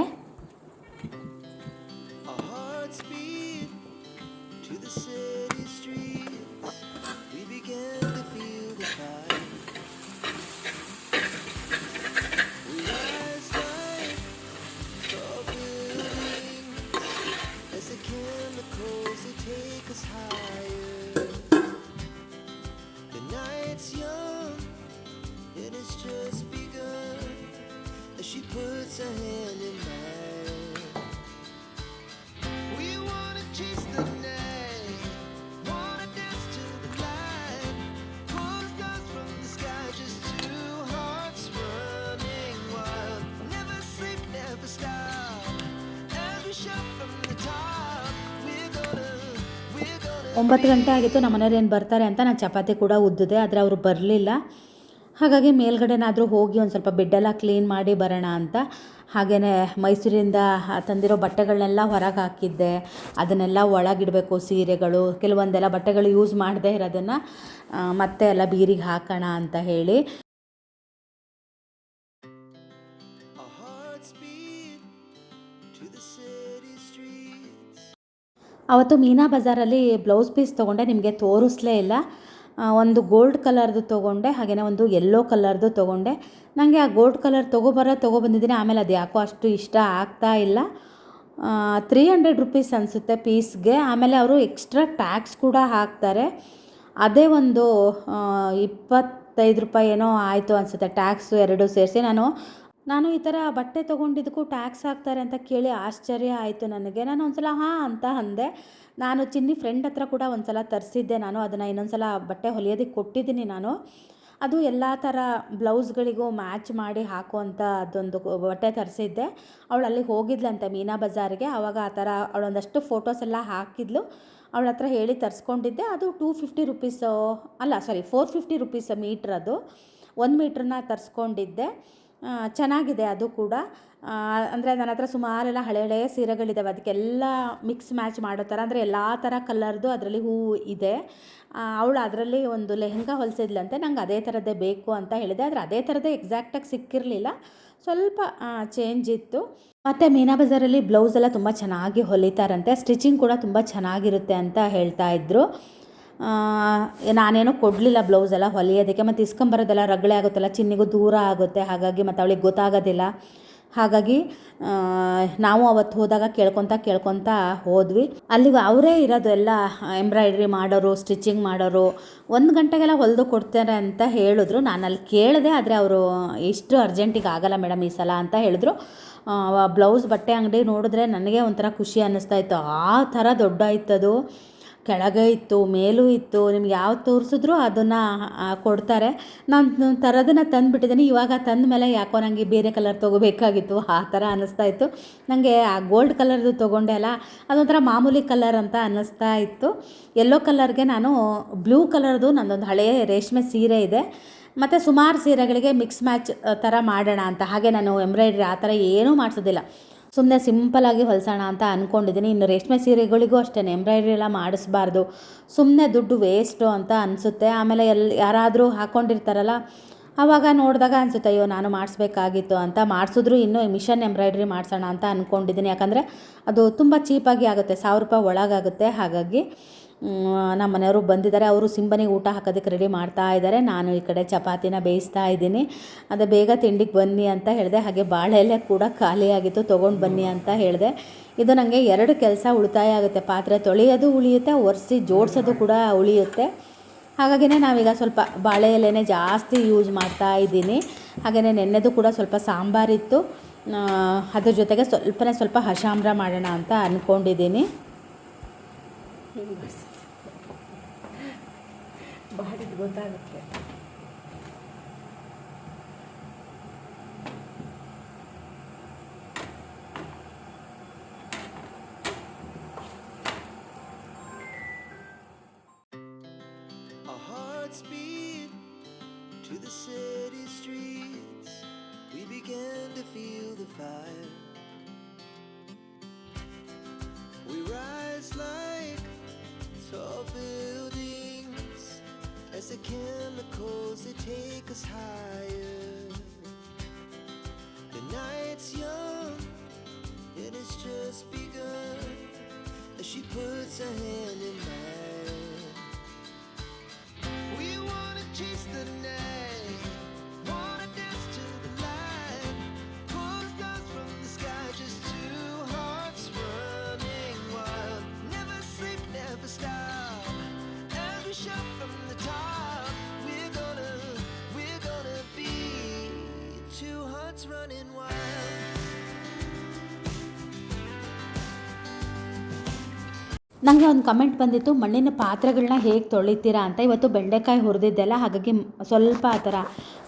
ಒಂಬತ್ತು ಗಂಟೆ ಆಗಿತ್ತು ಏನು ಬರ್ತಾರೆ ಅಂತ ನಾನು ಚಪಾತಿ ಕೂಡ ಉದ್ದಿದೆ, ಆದರೆ ಅವರು ಬರಲಿಲ್ಲ. ಹಾಗಾಗಿ ಮೇಲ್ಗಡೆನಾದರೂ ಹೋಗಿ ಒಂದು ಸ್ವಲ್ಪ ಬೆಡ್ಡೆಲ್ಲ ಕ್ಲೀನ್ ಮಾಡಿ ಬರೋಣ ಅಂತ. ಹಾಗೆಯೇ ಮೈಸೂರಿಂದ ತಂದಿರೋ ಬಟ್ಟೆಗಳನ್ನೆಲ್ಲ ಹೊರಗೆ ಹಾಕಿದ್ದೆ. ಅದನ್ನೆಲ್ಲ ಒಳಗಿಡಬೇಕು ಸೀರೆಗಳು, ಕೆಲವೊಂದೆಲ್ಲ ಬಟ್ಟೆಗಳು ಯೂಸ್ ಮಾಡದೇ ಇರೋದನ್ನು ಮತ್ತೆ ಎಲ್ಲ ಬೀರಿಗೆ ಹಾಕೋಣ ಅಂತ ಹೇಳಿ. ಅವತ್ತು ಮೀನಾ ಬಜಾರಲ್ಲಿ ಬ್ಲೌಸ್ ಪೀಸ್ ತೊಗೊಂಡೆ, ನಿಮಗೆ ತೋರಿಸ್ಲೇ ಇಲ್ಲ. ಒಂದು ಗೋಲ್ಡ್ ಕಲರ್ದು ತೊಗೊಂಡೆ ಹಾಗೆಯೇ ಒಂದು ಯೆಲ್ಲೋ ಕಲರ್ದು ತೊಗೊಂಡೆ. ನನಗೆ ಆ ಗೋಲ್ಡ್ ಕಲರ್ ತೊಗೊಬರ, ತೊಗೊಬಂದಿದ್ದೀನಿ. ಆಮೇಲೆ ಅದು ಯಾಕೋ ಅಷ್ಟು ಇಷ್ಟ ಆಗ್ತಾ ಇಲ್ಲ. ತ್ರೀ ಹಂಡ್ರೆಡ್ ರುಪೀಸ್ ಅನಿಸುತ್ತೆ ಪೀಸ್ಗೆ. ಆಮೇಲೆ ಅವರು ಎಕ್ಸ್ಟ್ರಾ ಟ್ಯಾಕ್ಸ್ ಕೂಡ ಹಾಕ್ತಾರೆ. ಅದೇ ಒಂದು ಇಪ್ಪತ್ತೈದು ರೂಪಾಯಿ ಏನೋ ಆಯಿತು ಅನಿಸುತ್ತೆ ಟ್ಯಾಕ್ಸು ಎರಡು ಸೇರಿಸಿ. ನಾನು ನಾನು ಈ ಥರ ಬಟ್ಟೆ ತೊಗೊಂಡಿದ್ದಕ್ಕೂ ಟ್ಯಾಕ್ಸ್ ಹಾಕ್ತಾರೆ ಅಂತ ಕೇಳಿ ಆಶ್ಚರ್ಯ ಆಯಿತು ನನಗೆ. ನಾನು ಒಂದ್ಸಲ, ಹಾಂ ಅಂತ ಅಂದೆ. ನಾನು ಚಿನ್ನಿ ಫ್ರೆಂಡ್ ಹತ್ರ ಕೂಡ ಒಂದ್ಸಲ ತರಿಸಿದ್ದೆ. ನಾನು ಅದನ್ನು ಇನ್ನೊಂದ್ಸಲ ಬಟ್ಟೆ ಹೊಲಿಯೋದಕ್ಕೆ ಕೊಟ್ಟಿದ್ದೀನಿ ನಾನು. ಅದು ಎಲ್ಲ ಥರ ಬ್ಲೌಸ್ಗಳಿಗೂ ಮ್ಯಾಚ್ ಮಾಡಿ ಹಾಕುವಂಥ ಅದೊಂದು ಬಟ್ಟೆ ತರಿಸಿದ್ದೆ. ಅವಳು ಅಲ್ಲಿಗೆ ಹೋಗಿದ್ಲಂತೆ ಮೀನಾ ಬಜಾರಿಗೆ. ಆವಾಗ ಆ ಥರ ಅವಳೊಂದಷ್ಟು ಫೋಟೋಸ್ ಎಲ್ಲ ಹಾಕಿದ್ಲು. ಅವಳ ಹತ್ರ ಹೇಳಿ ತರಿಸ್ಕೊಂಡಿದ್ದೆ. ಅದು ಟೂ ಫಿಫ್ಟಿ ರುಪೀಸು ಅಲ್ಲ sorry four fifty rupees metre ಅದು. ಒಂದು ಮೀಟ್ರನ್ನ ತರಿಸ್ಕೊಂಡಿದ್ದೆ. ಚೆನ್ನಾಗಿದೆ ಅದು ಕೂಡ. ಅಂದರೆ ನನ್ನ ಹತ್ರ ಸುಮಾರೆಲ್ಲ ಹಳೆ ಹಳೆಯ ಸೀರೆಗಳಿದ್ದಾವೆ ಅದಕ್ಕೆಲ್ಲ ಮಿಕ್ಸ್ ಮ್ಯಾಚ್ ಮಾಡೋ ಥರ ಅಂದರೆ ಎಲ್ಲ ಥರ ಕಲರ್ದು ಅದರಲ್ಲಿ ಹೂವು ಇದೆ. ಅವಳು ಅದರಲ್ಲಿ ಒಂದು ಲೆಹೆಂಗಾ ಹೊಲಿಸಿದ್ಲಂತೆ ನಂಗೆ ಅದೇ ಥರದ್ದೇ ಬೇಕು ಅಂತ ಹೇಳಿದೆ. ಆದರೆ ಅದೇ ಥರದ್ದೇ ಎಕ್ಸಾಕ್ಟಾಗಿ ಸಿಕ್ಕಿರಲಿಲ್ಲ. ಸ್ವಲ್ಪ ಚೇಂಜ್ ಇತ್ತು. ಮತ್ತು ಮೀನಾ ಬಜಾರಲ್ಲಿ ಬ್ಲೌಸ್ ಎಲ್ಲ ತುಂಬ ಚೆನ್ನಾಗಿ ಹೊಲಿತಾರಂತೆ. ಸ್ಟಿಚಿಂಗ್ ಕೂಡ ತುಂಬ ಚೆನ್ನಾಗಿರುತ್ತೆ ಅಂತ ಹೇಳ್ತಾ ಇದ್ರು. ಆ, ನಾನೇನೋ ಕೊಡಲಿಲ್ಲ ಬ್ಲೌಸ್ ಎಲ್ಲ ಹೊಲಿಯೋದಕ್ಕೆ. ಮತ್ತು ಇಸ್ಕೊಂಬರೋದೆಲ್ಲ ರಗಳೆ ಆಗುತ್ತಲ್ಲ, ಚಿನ್ನಿಗೂ ದೂರ ಆಗುತ್ತೆ. ಹಾಗಾಗಿ ಮತ್ತು ಅವಳಿಗೆ ಗೊತ್ತಾಗೋದಿಲ್ಲ. ಹಾಗಾಗಿ ನಾವು ಅವತ್ತು ಹೋದಾಗ ಕೇಳ್ಕೊತ ಕೇಳ್ಕೊತ ಹೋದ್ವಿ. ಅಲ್ಲಿಗೆ ಅವರೇ ಇರೋದು ಎಲ್ಲ ಎಂಬ್ರಾಯ್ಡ್ರಿ ಮಾಡೋರು ಸ್ಟಿಚಿಂಗ್ ಮಾಡೋರು, ಒಂದು ಗಂಟೆಗೆಲ್ಲ ಹೊಲಿದು ಕೊಡ್ತಾರೆ ಅಂತ ಹೇಳಿದ್ರು. ನಾನು ಅಲ್ಲಿ ಕೇಳಿದೆ, ಆದರೆ ಅವರು ಇಷ್ಟು ಅರ್ಜೆಂಟಿಗೆ ಆಗಲ್ಲ ಮೇಡಮ್ ಈ ಸಲ ಅಂತ ಹೇಳಿದ್ರು. ಬ್ಲೌಸ್ ಬಟ್ಟೆ ಅಂಗಡಿ ನೋಡಿದ್ರೆ ನನಗೆ ಒಂಥರ ಖುಷಿ ಅನ್ನಿಸ್ತಾ ಇತ್ತು. ಆ ಥರ ದೊಡ್ಡ ಇತ್ತದು ಕೆಳಗೆ ಇತ್ತು, ಮೇಲೂ ಇತ್ತು, ನಿಮ್ಗೆ ಯಾವ್ದು ತೋರಿಸಿದ್ರು ಅದನ್ನು ಕೊಡ್ತಾರೆ. ನಾನು ತರೋದನ್ನು ತಂದುಬಿಟ್ಟಿದ್ದೀನಿ ಇವಾಗ ತಂದ ಮೇಲೆ ಯಾಕೋ ನನಗೆ ಬೇರೆ ಕಲರ್ ತೊಗೋಬೇಕಾಗಿತ್ತು. ಆ ಥರ ಅನ್ನಿಸ್ತಾ ಇತ್ತು. ನನಗೆ ಆ ಗೋಲ್ಡ್ ಕಲರ್ದು ತೊಗೊಂಡೆ ಅಲ್ಲ, ಅದೊಂಥರ ಮಾಮೂಲಿ ಕಲರ್ ಅಂತ ಅನ್ನಿಸ್ತಾ ಇತ್ತು. ಯೆಲ್ಲೋ ಕಲರ್ಗೆ ನಾನು ಬ್ಲೂ ಕಲರ್ದು ನನ್ನೊಂದು ಹಳೆಯ ರೇಷ್ಮೆ ಸೀರೆ ಇದೆ. ಮತ್ತು ಸುಮಾರು ಸೀರೆಗಳಿಗೆ ಮಿಕ್ಸ್ ಮ್ಯಾಚ್ ಥರ ಮಾಡೋಣ ಅಂತ. ಹಾಗೆ ನಾನು ಎಂಬ್ರಾಯ್ಡ್ರಿ ಆ ಥರ ಏನೂ ಮಾಡಿಸೋದಿಲ್ಲ. ಸುಮ್ಮನೆ ಸಿಂಪಲಾಗಿ ಹೊಲಿಸೋಣ ಅಂತ ಅಂದ್ಕೊಂಡಿದ್ದೀನಿ ಇನ್ನು ರೇಷ್ಮೆ ಸೀರೆಗಳಿಗೂ ಅಷ್ಟೇ ಎಂಬ್ರಾಯ್ಡ್ರಿ ಎಲ್ಲ ಮಾಡಿಸ್ಬಾರ್ದು. ಸುಮ್ಮನೆ ದುಡ್ಡು ವೇಸ್ಟು ಅಂತ ಅನಿಸುತ್ತೆ. ಆಮೇಲೆ ಎಲ್ಲಿ ಯಾರಾದರೂ ಹಾಕ್ಕೊಂಡಿರ್ತಾರಲ್ಲ ಆವಾಗ ನೋಡಿದಾಗ ಅನಿಸುತ್ತೆ, ಅಯ್ಯೋ, ನಾನು ಮಾಡಿಸ್ಬೇಕಾಗಿತ್ತು ಅಂತ. ಮಾಡಿಸಿದ್ರು ಇನ್ನೂ ಮಿಷನ್ ಎಂಬ್ರಾಯ್ಡ್ರಿ ಮಾಡಿಸೋಣ ಅಂತ ಅಂದ್ಕೊಂಡಿದ್ದೀನಿ ಯಾಕಂದರೆ ಅದು ತುಂಬ ಚೀಪಾಗಿ ಆಗುತ್ತೆ, ಸಾವಿರ ರೂಪಾಯಿ ಒಳಗಾಗುತ್ತೆ. ಹಾಗಾಗಿ ನಮ್ಮ ಮನೆಯವರು ಬಂದಿದ್ದಾರೆ. ಅವರು ಸಿಂಬನಿಗೆ ಊಟ ಹಾಕೋದಕ್ಕೆ ರೆಡಿ ಮಾಡ್ತಾ ಇದ್ದಾರೆ. ನಾನು ಈ ಕಡೆ ಚಪಾತಿನ ಬೇಯಿಸ್ತಾ ಇದ್ದೀನಿ. ಅದು ಬೇಗ ತಿಂಡಿಗೆ ಬನ್ನಿ ಅಂತ ಹೇಳಿದೆ. ಹಾಗೆ ಬಾಳೆಲೆ ಕೂಡ ಖಾಲಿಯಾಗಿತ್ತು ತೊಗೊಂಡು ಬನ್ನಿ ಅಂತ ಹೇಳಿದೆ. ಇದು ನನಗೆ ಎರಡು ಕೆಲಸ ಉಳಿತಾಯ ಆಗುತ್ತೆ. ಪಾತ್ರೆ ತೊಳೆಯೋದು ಉಳಿಯುತ್ತೆ, ಒರೆಸಿ ಜೋಡಿಸೋದು ಕೂಡ ಉಳಿಯುತ್ತೆ. ಹಾಗಾಗಿನೇ ನಾವೀಗ ಸ್ವಲ್ಪ ಬಾಳೆ ಎಲೆನೇ ಜಾಸ್ತಿ ಯೂಸ್ ಮಾಡ್ತಾ ಇದ್ದೀನಿ. ಹಾಗೆಯೇ ನೆನ್ನೆದು ಕೂಡ ಸ್ವಲ್ಪ ಸಾಂಬಾರಿತ್ತು ಅದ್ರ ಜೊತೆಗೆ ಸ್ವಲ್ಪನೇ ಸ್ವಲ್ಪ ಹಶಾಮ್ರ ಮಾಡೋಣ ಅಂತ ಅಂದ್ಕೊಂಡಿದ್ದೀನಿ ಬಾಡಿದ್ದು ಗೊತ್ತಾಗುತ್ತೆ ನನಗೆ ಒಂದು ಕಮೆಂಟ್ ಬಂದಿತ್ತು, ಮಣ್ಣಿನ ಪಾತ್ರೆಗಳನ್ನ ಹೇಗೆ ತೊಳಿತೀರಾ ಅಂತ? ಇವತ್ತು ಬೆಂಡೆಕಾಯಿ ಹುರಿದಿದ್ದೆಲ್ಲ, ಹಾಗಾಗಿ ಸ್ವಲ್ಪ ಆ ಥರ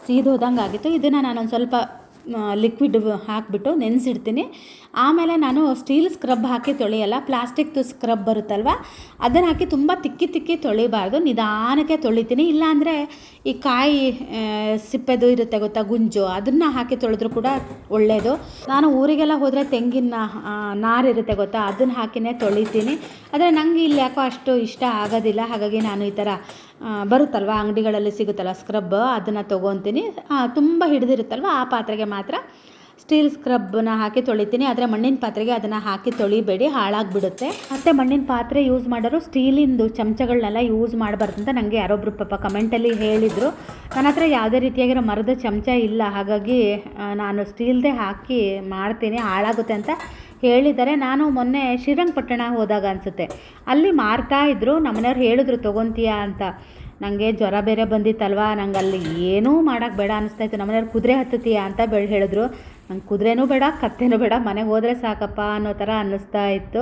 ಸೀದೋದಂಗೆ ಆಗಿತ್ತು ಇದನ್ನು ನಾನೊಂದು ಸ್ವಲ್ಪ ಲಿಕ್ವಿಡ್ ಹಾಕಿಬಿಟ್ಟು ನೆನೆಸಿಡ್ತೀನಿ. ಆಮೇಲೆ ನಾನು ಸ್ಟೀಲ್ ಸ್ಕ್ರಬ್ ಹಾಕಿ ತೊಳೆಯಲ್ಲ ಪ್ಲಾಸ್ಟಿಕ್ದು ಸ್ಕ್ರಬ್ ಬರುತ್ತಲ್ವ, ಅದನ್ನು ಹಾಕಿ ತುಂಬ ತಿಕ್ಕಿ ತಿಕ್ಕಿ ತೊಳಿಬಾರ್ದು, ನಿಧಾನಕ್ಕೆ ತೊಳಿತೀನಿ. ಇಲ್ಲಾಂದರೆ ಈ ಕಾಯಿ ಸಿಪ್ಪೆದು ಇರುತ್ತೆ ಗೊತ್ತಾ, ಗುಂಜು, ಅದನ್ನು ಹಾಕಿ ತೊಳೆದ್ರು ಕೂಡ ಒಳ್ಳೆಯದು ನಾನು ಊರಿಗೆಲ್ಲ ಹೋದರೆ ತೆಂಗಿನ ನಾರಿರುತ್ತೆ ಗೊತ್ತಾ, ಅದನ್ನು ಹಾಕಿನೇ ತೊಳಿತೀನಿ. ಆದರೆ ನನಗೆ ಇಲ್ಲಿ ಯಾಕೋ ಅಷ್ಟು ಇಷ್ಟ ಆಗೋದಿಲ್ಲ, ಹಾಗಾಗಿ ನಾನು ಈ ಥರ ಬರುತ್ತಲ್ವ? ಅಂಗಡಿಗಳಲ್ಲಿ ಸಿಗುತ್ತಲ್ಲ ಸ್ಕ್ರಬ್ ಅದನ್ನು ತೊಗೊತೀನಿ. ತುಂಬ ಹಿಡಿದಿರುತ್ತಲ್ವ? ಆ ಪಾತ್ರೆಗೆ ಮಾತ್ರ ಸ್ಟೀಲ್ ಸ್ಕ್ರಬ್ನ ಹಾಕಿ ತೊಳಿತೀನಿ. ಆದರೆ ಮಣ್ಣಿನ ಪಾತ್ರೆಗೆ ಅದನ್ನು ಹಾಕಿ ತೊಳಿಬೇಡಿ. ಹಾಳಾಗಿಬಿಡುತ್ತೆ. ಮತ್ತು ಮಣ್ಣಿನ ಪಾತ್ರೆ ಯೂಸ್ ಮಾಡೋರು ಸ್ಟೀಲಿಂದು ಚಮಚಗಳನ್ನೆಲ್ಲ ಯೂಸ್ ಮಾಡಬಾರ್ದು ಅಂತ ನನಗೆ ಯಾರೊಬ್ಬರು ಪಾಪ ಕಮೆಂಟಲ್ಲಿ ಹೇಳಿದರು. ನನ್ನ ಹತ್ರ ಯಾವುದೇ ರೀತಿಯಾಗಿರೋ ಮರದ ಚಮಚ ಇಲ್ಲ. ಹಾಗಾಗಿ ನಾನು ಸ್ಟೀಲ್ದೇ ಹಾಕಿ ಮಾಡ್ತೀನಿ. ಹಾಳಾಗುತ್ತೆ ಅಂತ ಹೇಳಿದ್ದಾರೆ ನಾನು ಮೊನ್ನೆ ಶ್ರೀರಂಗಪಟ್ಟಣ ಹೋದಾಗ ಅನಿಸುತ್ತೆ. ಅಲ್ಲಿ ಮಾರ್ತಾ ಇದ್ದರು ನಮ್ಮನೆಯವ್ರು ಹೇಳಿದ್ರು, ತೊಗೊತೀಯಾ ಅಂತ. ನನಗೆ ಜ್ವರ ಬೇರೆ ಬಂದಿತ್ತಲ್ವಾ ನಂಗೆ ಅಲ್ಲಿ ಏನೂ ಮಾಡೋಕ್ಕೆ ಬೇಡ ಅನಿಸ್ತಾ ಇತ್ತು ನಮ್ಮನೆಯವ್ರು, ಕುದುರೆ ಹತ್ತತೀಯಾ ಅಂತ ಬೆಳ್ ಹೇಳಿದ್ರು. ನಂಗೆ ಕುದುರೆನೂ ಬೇಡ, ಕತ್ತೆನೂ ಬೇಡ, ಮನೆಗೆ ಹೋದರೆ ಸಾಕಪ್ಪ ಅನ್ನೋ ಥರ ಅನ್ನಿಸ್ತಾ ಇತ್ತು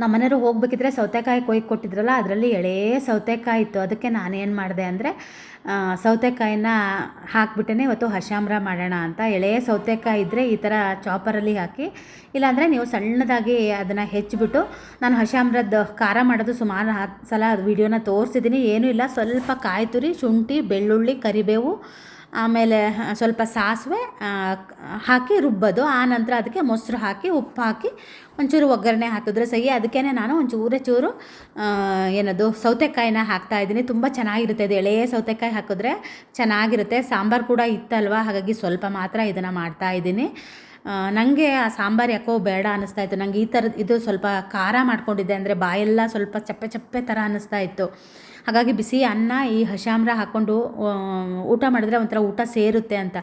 ನಮ್ಮ ಮನೆಯವರು ಹೋಗ್ಬೇಕಿದ್ರೆ ಸೌತೆಕಾಯಿ ಕೊಯ್ದು ಕೊಟ್ಟಿದ್ರಲ್ಲ, ಅದರಲ್ಲಿ ಎಳೆ ಸೌತೆಕಾಯಿ ಇತ್ತು. ಅದಕ್ಕೆ ನಾನೇನು ಮಾಡಿದೆ ಅಂದರೆ ಸೌತೆಕಾಯಿನ ಹಾಕ್ಬಿಟ್ಟೇ ಇವತ್ತು ಹಶಾಮ್ರ ಮಾಡೋಣ ಅಂತ. ಎಳೆ ಸೌತೆಕಾಯಿ ಇದ್ದರೆ ಈ ಥರ ಚಾಪರಲ್ಲಿ ಹಾಕಿ, ಇಲ್ಲಾಂದರೆ ನೀವು ಸಣ್ಣದಾಗಿ ಅದನ್ನು ಹೆಚ್ಚಿಬಿಟ್ಟು, ನಾನು ಹಶಾಮ್ರದ್ದು ಖಾರ ಮಾಡೋದು ಸುಮಾರು ಹತ್ತು ಸಲ ವಿಡಿಯೋನ ತೋರಿಸಿದ್ದೀನಿ. ಏನೂ ಇಲ್ಲ. ಸ್ವಲ್ಪ ಕಾಯಿ ತುರಿ, ಶುಂಠಿ, ಬೆಳ್ಳುಳ್ಳಿ, ಕರಿಬೇವು ಆಮೇಲೆ ಸ್ವಲ್ಪ ಸಾಸಿವೆ ಹಾಕಿ ರುಬ್ಬೋದು. ಆ ನಂತರ ಅದಕ್ಕೆ ಮೊಸರು ಹಾಕಿ, ಉಪ್ಪು ಹಾಕಿ, ಒಂಚೂರು ಒಗ್ಗರಣೆ ಹಾಕಿದ್ರೆ ಸಹಿ. ಅದಕ್ಕೇ ನಾನು ಒಂಚೂರೇ ಚೂರು ಏನದು, ಸೌತೆಕಾಯಿನ ಹಾಕ್ತಾ ಇದ್ದೀನಿ. ತುಂಬ ಚೆನ್ನಾಗಿರುತ್ತೆ ಇದು. ಎಳೆಯ ಸೌತೆಕಾಯಿ ಹಾಕಿದ್ರೆ ಚೆನ್ನಾಗಿರುತ್ತೆ. ಸಾಂಬಾರು ಕೂಡ ಇತ್ತಲ್ವ? ಹಾಗಾಗಿ ಸ್ವಲ್ಪ ಮಾತ್ರ ಇದನ್ನು ಮಾಡ್ತಾ ಇದ್ದೀನಿ. ನನಗೆ ಆ ಸಾಂಬಾರು ಯಾಕೋ ಬೇಡ ಅನ್ನಿಸ್ತಾ ಇತ್ತು. ನನಗೆ ಈ ಥರದ ಇದು ಸ್ವಲ್ಪ ಖಾರ ಮಾಡ್ಕೊಂಡಿದ್ದೆ ಅಂದರೆ ಬಾಯೆಲ್ಲ ಸ್ವಲ್ಪ ಚಪ್ಪೆ ಚಪ್ಪೆ ಥರ ಅನ್ನಿಸ್ತಾ ಇತ್ತು. ಹಾಗಾಗಿ ಬಿಸಿ ಅನ್ನ ಈ ಹಶಾಮ್ರ ಹಾಕ್ಕೊಂಡು ಊಟ ಮಾಡಿದ್ರೆ ಒಂಥರ ಊಟ ಸೇರುತ್ತೆ ಅಂತ.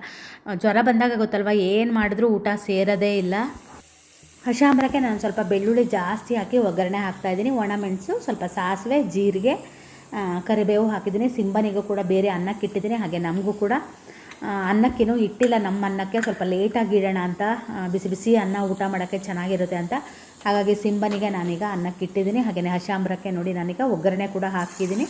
ಜ್ವರ ಬಂದಾಗ ಗೊತ್ತಲ್ವ, ಏನು ಮಾಡಿದ್ರೂ ಊಟ ಸೇರೋದೇ ಇಲ್ಲ. ಹಶಾಮ್ರಕ್ಕೆ ನಾನು ಸ್ವಲ್ಪ ಬೆಳ್ಳುಳ್ಳಿ ಜಾಸ್ತಿ ಹಾಕಿ ಒಗ್ಗರಣೆ ಹಾಕ್ತಾಯಿದ್ದೀನಿ ಒಣಮೆಣಸು ಸ್ವಲ್ಪ ಸಾಸಿವೆ, ಜೀರಿಗೆ ಕರಿಬೇವು ಹಾಕಿದ್ದೀನಿ. ಸಿಂಬನಿಗೂ ಕೂಡ ಬೇರೆ ಅನ್ನಕ್ಕಿಟ್ಟಿದ್ದೀನಿ, ಹಾಗೆ ನಮಗೂ ಕೂಡ. ಅನ್ನಕ್ಕೇನು ಇಟ್ಟಿಲ್ಲ. ನಮ್ಮ ಅನ್ನಕ್ಕೆ ಸ್ವಲ್ಪ ಲೇಟಾಗಿ ಇಡೋಣ ಅಂತ ಬಿಸಿ ಬಿಸಿ ಅನ್ನ ಊಟ ಮಾಡೋಕ್ಕೆ ಚೆನ್ನಾಗಿರುತ್ತೆ ಅಂತ. ಹಾಗಾಗಿ ಸಿಂಬನಿಗೆ ನಾನೀಗ ಅನ್ನಕ್ಕೆ ಇಟ್ಟಿದ್ದೀನಿ. ಹಾಗೆಯೇ ಹಶಾಂಬ್ರಕ್ಕೆ ನೋಡಿ ನಾನೀಗ ಒಗ್ಗರಣೆ ಕೂಡ ಹಾಕಿದ್ದೀನಿ.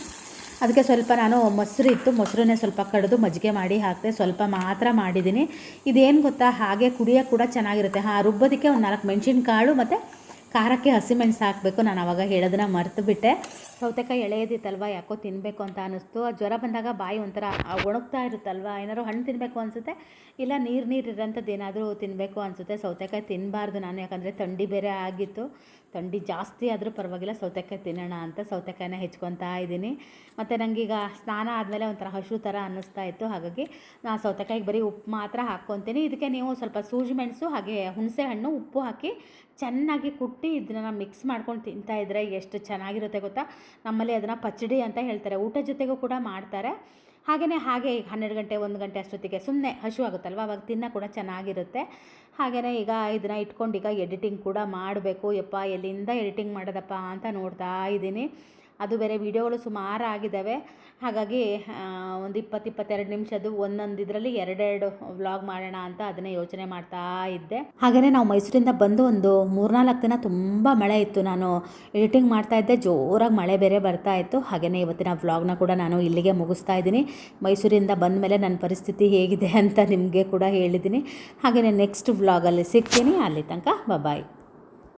ಅದಕ್ಕೆ ಸ್ವಲ್ಪ ನಾನು ಮೊಸರು ಇತ್ತು. ಮೊಸರನ್ನೇ ಸ್ವಲ್ಪ ಕಡಿದು ಮಜ್ಜಿಗೆ ಮಾಡಿ ಹಾಕಿದೆ ಸ್ವಲ್ಪ ಮಾತ್ರ ಮಾಡಿದ್ದೀನಿ. ಇದೇನು ಗೊತ್ತಾ? ಹಾಗೆ ಕುಡಿಯೋಕೆ ಕೂಡ ಚೆನ್ನಾಗಿರುತ್ತೆ. ಹಾಂ, ರುಬ್ಬೋದಕ್ಕೆ ಒಂದು ನಾಲ್ಕು ಮೆಣಸಿನ್ಕಾಳು ಮತ್ತು ಖಾರಕ್ಕೆ ಹಸಿಮೆಣಸು ಹಾಕಬೇಕು. ನಾನು ಅವಾಗ ಹೇಳೋದನ್ನ ಮರೆತು ಬಿಟ್ಟೆ ಸೌತೆಕಾಯಿ ಎಳೆಯದಿತ್ತಲ್ವ? ಯಾಕೋ ತಿನ್ನಬೇಕು ಅಂತ ಅನ್ನಿಸ್ತು. ಆ ಜ್ವರ ಬಂದಾಗ ಬಾಯಿ ಒಂಥರ ಒಣಗ್ತಾ ಇರುತ್ತಲ್ವ? ಏನಾದ್ರು ಹಣ್ಣು ತಿನ್ನಬೇಕು ಅನಿಸುತ್ತೆ? ಇಲ್ಲ ನೀರು ನೀರು ಇರೋಂಥದ್ದು ಏನಾದರೂ ತಿನ್ನಬೇಕು ಅನಿಸುತ್ತೆ? ಸೌತೆಕಾಯಿ ತಿನ್ನಬಾರ್ದು ನಾನು, ಯಾಕಂದರೆ ಥಂಡಿ ಬೇರೆ ಆಗಿತ್ತು. ಥಂಡಿ ಜಾಸ್ತಿ ಆದರೂ ಪರವಾಗಿಲ್ಲ, ಸೌತೆಕಾಯಿ ತಿನ್ನೋಣ ಅಂತ ಸೌತೆಕಾಯಿನ ಹೆಚ್ಕೊತಾ ಇದ್ದೀನಿ. ಮತ್ತು ನನಗೀಗ ಸ್ನಾನ ಆದಮೇಲೆ ಒಂಥರ ಹಸು ಥರ ಅನ್ನಿಸ್ತಾ ಇತ್ತು. ಹಾಗಾಗಿ ನಾನು ಸೌತೆಕಾಯಿಗೆ ಬರೀ ಉಪ್ಪು ಮಾತ್ರ ಹಾಕ್ಕೊತೀನಿ. ಇದಕ್ಕೆ ನೀವು ಸ್ವಲ್ಪ ಸೂಜಿ ಮೆಣಸು, ಹಾಗೆ ಹುಣಸೆ ಹಣ್ಣು, ಉಪ್ಪು ಹಾಕಿ ಚೆನ್ನಾಗಿ ಕುಟ್ಟಿ ಇದನ್ನ ಮಿಕ್ಸ್ ಮಾಡ್ಕೊಂಡು ತಿಂತಾ ಇದ್ದರೆ ಎಷ್ಟು ಚೆನ್ನಾಗಿರುತ್ತೆ ಗೊತ್ತಾ? ನಮ್ಮಲ್ಲಿ ಅದನ್ನು ಪಚ್ಚಡಿ ಅಂತ ಹೇಳ್ತಾರೆ. ಊಟ ಜೊತೆಗೂ ಕೂಡ ಮಾಡ್ತಾರೆ. ಹಾಗೆಯೇ ಹಾಗೆ ಈಗ ಹನ್ನೆರಡು ಗಂಟೆ, ಒಂದು ಗಂಟೆ ಅಷ್ಟೊತ್ತಿಗೆ ಸುಮ್ಮನೆ ಹಶು ಆಗುತ್ತಲ್ವ ಅವಾಗ ತಿನ್ನ ಕೂಡ ಚೆನ್ನಾಗಿರುತ್ತೆ. ಹಾಗೆಯೇ ಈಗ ಇದನ್ನು ಇಟ್ಕೊಂಡು ಈಗ ಎಡಿಟಿಂಗ್ ಕೂಡ ಮಾಡಬೇಕು. ಯಪ್ಪ, ಎಲ್ಲಿಂದ ಎಡಿಟಿಂಗ್ ಮಾಡೋದಪ್ಪ ಅಂತ ನೋಡ್ತಾ ಇದ್ದೀನಿ. ಅದು ಬೇರೆ ವಿಡಿಯೋಗಳು ಸುಮಾರು ಆಗಿದ್ದಾವೆ ಹಾಗಾಗಿ ಒಂದು ಇಪ್ಪತ್ತು ಇಪ್ಪತ್ತೆರಡು ನಿಮಿಷದ್ದು ಒಂದೊಂದು ಇದರಲ್ಲಿ ಎರಡೆರಡು ವ್ಲಾಗ್ ಮಾಡೋಣ ಅಂತ ಅದನ್ನೇ ಯೋಚನೆ ಮಾಡ್ತಾ ಇದ್ದೆ. ಹಾಗೆಯೇ ನಾವು ಮೈಸೂರಿಂದ ಬಂದು ಒಂದು ಮೂರ್ನಾಲ್ಕು ದಿನ ತುಂಬ ಮಳೆ ಇತ್ತು. ನಾನು ಎಡಿಟಿಂಗ್ ಮಾಡ್ತಾ ಇದ್ದೆ. ಜೋರಾಗಿ ಮಳೆ ಬೇರೆ ಬರ್ತಾ ಇತ್ತು. ಹಾಗೆಯೇ ಇವತ್ತಿನ ವ್ಲಾಗ್ನ ಕೂಡ ನಾನು ಇಲ್ಲಿಗೆ ಮುಗಿಸ್ತಾ ಇದ್ದೀನಿ. ಮೈಸೂರಿಂದ ಬಂದ ಮೇಲೆ ನನ್ನ ಪರಿಸ್ಥಿತಿ ಹೇಗಿದೆ ಅಂತ ನಿಮಗೆ ಕೂಡ ಹೇಳಿದ್ದೀನಿ. ಹಾಗೆಯೇ ನೆಕ್ಸ್ಟ್ ವ್ಲಾಗಲ್ಲಿ ಸಿಗ್ತೀನಿ. ಅಲ್ಲಿ ತನಕ ಬಾಯ್